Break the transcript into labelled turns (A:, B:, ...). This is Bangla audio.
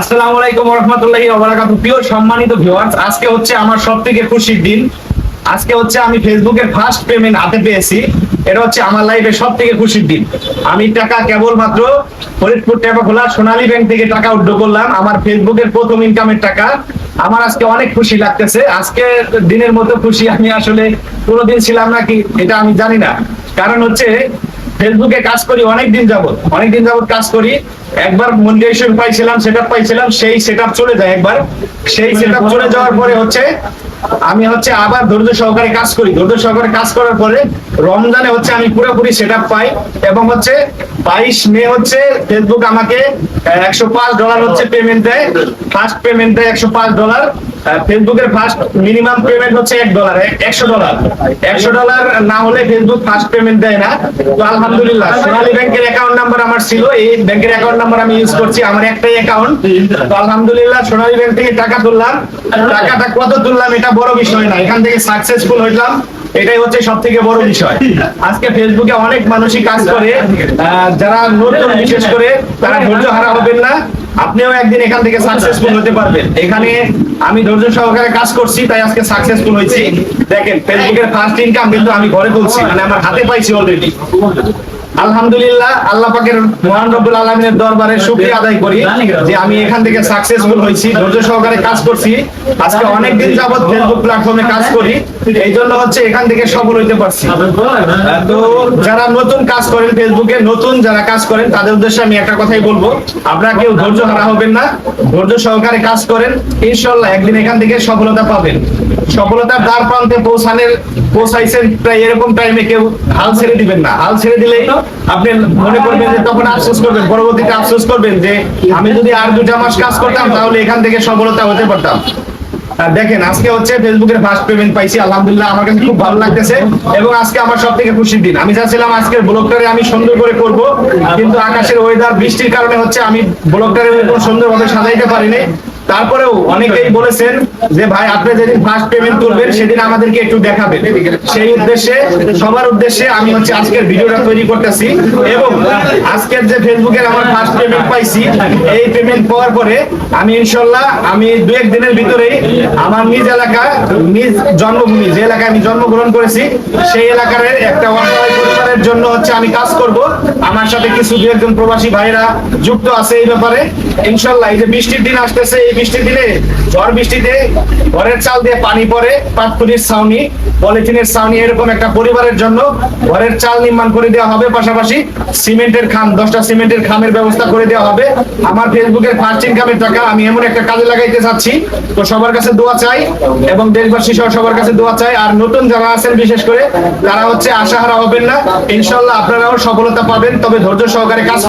A: আসসালামু আলাইকুম রহমতুল্লাহি ওবারাকাতু প্রিয় সম্মানিত ভিউয়ার্স আজকে হচ্ছে আমার সবথেকে খুশির দিন। আজকে হচ্ছে আমি ফেসবুকের ফার্স্ট পেমেন্ট হাতে পেয়েছি। এটা হচ্ছে আমার থেকে খুশির দিন। আমি টাকা কেবলমাত্র ফরিদপুর টেপা খোলা সোনালী ব্যাংক থেকে টাকা উড্ড করলাম। আমার ফেসবুকের প্রথম ইনকামের টাকা। আমার আজকে অনেক খুশি লাগতেছে। আজকে দিনের মতো খুশি আমি আসলে কোনোদিন ছিলাম নাকি এটা আমি জানি না। কারণ হচ্ছে ফেসবুকে কাজ করি অনেক দিন যাবত অনেক দিন যাবত কাজ করি। একবার মনিটাইজেশন পাইছিলাম সেটআপ পাইছিলাম, সেই সেটআপ চলে যায় একবার। সেই সেটআপ চলে যাওয়ার পরে হচ্ছে, আমি হচ্ছে আবার ধৈর্য সহকারে কাজ করি। ধৈর্য সহকারে কাজ করার পরে রমজানে হচ্ছে আমি পুরোপুরি সেটআপ পাই এবং হচ্ছে বাইশ মে হচ্ছে ফেসবুক আমাকে একশো পাঁচ ডলার হচ্ছে পেমেন্ট দেয়। ফার্স্ট পেমেন্ট দেয় একশো পাঁচ ডলার ফেসবুকের ফার্স্ট মিনিমাম পেমেন্ট হচ্ছে এক ডলার একশো ডলার একশো ডলার না হলে ফেসবুক ফার্স্ট পেমেন্ট দেয় না। তো আলহামদুলিল্লাহ, সোনালী ব্যাংকের অ্যাকাউন্ট নাম্বার আমার ছিল। এই ব্যাংকের অ্যাকাউন্ট নাম্বার আমি ইউজ করছি, আমার একটাই অ্যাকাউন্ট তো আলহামদুলিল্লাহ, সোনালী ব্যাংক থেকে টাকা তুললাম। টাকাটা কত তুললাম, এটা বড় বিষয় না। এখান থেকে সাকসেসফুল হইলাম। এটাই হচ্ছে সব থেকে বড় বিষয়। আজকে ফেসবুকে অনেক মানুষই কাজ করে। যারা নতুন, বিশেষ করে, তারা ধৈর্য হারা হবেন না। আপনিও একদিন এখান থেকে সাকসেসফুল হতে পারবেন। এখানে আমি ধৈর্য সহকারে কাজ করছি, তাই আজকে সাকসেসফুল হয়েছি। দেখেন ফেসবুকের ফার্স্ট ইনকাম কিন্তু আমি ঘরে বলছি মানে আমার হাতে পাইছি অলরেডি আলহামদুলিল্লাহ আল্লাহ পাকের মহান রব্বুল আলমিনের দরবারে শুকরিয়া আদায় করি যে আমি এখান থেকে সাকসেসফুল হয়েছি ধৈর্য সহকারে কাজ করছি। আজকে অনেক দিন যাবত ফেসবুক প্ল্যাটফর্মে কাজ করি। এই জন্য হচ্ছে এখান থেকে সফল হইতে পারছি। তো যারা নতুন কাজ করেন ফেসবুকে নতুন যারা কাজ করেন তাদের উদ্দেশ্যে আমি একটা কথাই বলব। আপনারা কেউ ধৈর্য হারা হবেন না। ধৈর্য সহকারে কাজ করেন। ইনশাল্লাহ একদিন এখান থেকে সফলতা পাবেন। সফলতার দ্বার প্রান্তে পৌঁছানোর পৌঁছাইছেন প্রায় এরকম টাইমে কেউ হাল ছেড়ে দিবেন না। হাল ছেড়ে দিলেই আপনি মনে করবেন যে তখন আফসোস করবেন, পরবর্তীতে আফসোস করবেন যে আমি যদি আর দুটা মাস কাজ করতাম, তাহলে এখান থেকে সফলতা হতে পারতাম। দেখেন, আজকে হচ্ছে ফেসবুকের ফার্স্ট পেমেন্ট পাইছি, আলহামদুলিল্লাহ আমার কাছে খুব ভালো লাগতেছে এবং আজকে আমার সব থেকে খুশির দিন। আমি চাচ্ছিলাম আজকের ব্লগটারে আমি সুন্দর করে করব, কিন্তু আকাশের ওয়েদার বৃষ্টির কারণে হচ্ছে আমি ব্লগটারে সুন্দরভাবে সাজাইতে পারিনি। তারপরেও অনেকেই বলেছেন যে ভাই, আপনি যেদিন ফার্স্ট পেমেন্ট করবেন, সেদিন আমাদেরকে একটু দেখাবেন। সেই উদ্দেশ্যে, সবার উদ্দেশ্যে আমি হচ্ছে আজকের ভিডিওটা তৈরি করতেছি এবং আজকের যে ফেসবুকের আমার ফার্স্ট পেমেন্ট পাইছি, এই পেমেন্ট পাওয়ার পরে আমি ইনশাল্লাহ, আমি দু এক দিনের ভিতরেই আমার নিজ এলাকা, নিজ জন্মভূমি, যে এলাকায় আমি জন্মগ্রহণ করেছি, সেই এলাকার একটা অসহায় পরিবারের জন্য হচ্ছে আমি কাজ করব। আমার সাথে কিছু দু একজন প্রবাসী ভাইরা যুক্ত আছে এই ব্যাপারে। ইনশাল্লাহ এই যে বৃষ্টির দিন আসতেছে, এই বৃষ্টির দিনে ঝড় বৃষ্টিতে ঘরের চাল দিয়ে পানি পড়ে পাতকুনির ছাউনি, পলিথিনের ছাউনি, এরকম একটা পরিবারের জন্য ঘরের চাল নির্মাণ করে দেওয়া হবে। পাশাপাশি সিমেন্টের খাম, দশটা সিমেন্টের খামের ব্যবস্থা করে দেওয়া হবে। আমার ফেসবুকের ফার্স্ট ইনকামের টাকা আমি এমন একটা কাজে লাগাইতে চাচ্ছি, তো সবার কাছে দোয়া চাই এবং দেশবাসী সহ সবার কাছে দোয়া চাই। আর নতুন যারা আছেন, বিশেষ করে, তারা হচ্ছে আশাহারা হবেন না। ইনশাল্লাহ আপনারাও সফলতা পাবেন, তবে ধৈর্য সহকারে কাজ